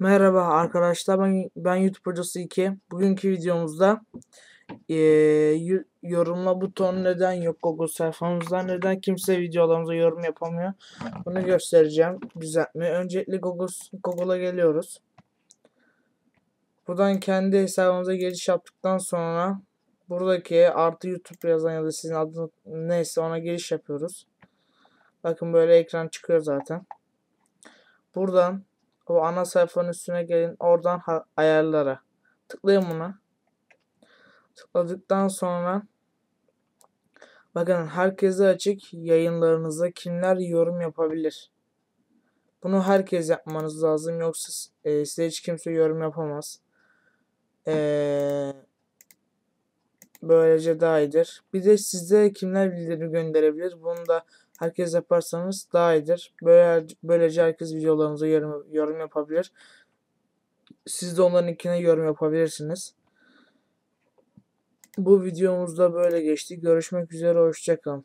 Merhaba arkadaşlar ben ben YouTube hocası 2. Bugünkü videomuzda yu- yorumla buton neden yok Google sayfamızda neden kimse videolarımıza yorum yapamıyor bunu göstereceğim düzeltme. Öncelikle Google Google'a geliyoruz. Buradan kendi hesabımıza giriş yaptıktan sonra buradaki artı YouTube yazan ya da sizin adınız neyse ona giriş yapıyoruz. Bakın böyle ekran çıkıyor zaten. Buradan o ana sayfanın üstüne gelin. Oradan ayarlara. Tıklayın buna. Tıkladıktan sonra bakın herkese açık yayınlarınıza kimler yorum yapabilir. Bunu herkes yapmanız lazım yoksa e, size hiç kimse yorum yapamaz. Eee böylece daha iyidir. Bir de size kimler bildirim gönderebilir. Bunu da herkes yaparsanız daha iyidir. Böyle, böylece herkes videolarınıza yorum, yorum yapabilir. Siz de onlarınkine yorum yapabilirsiniz. Bu videomuzda böyle geçti. Görüşmek üzere. Hoşçakalın.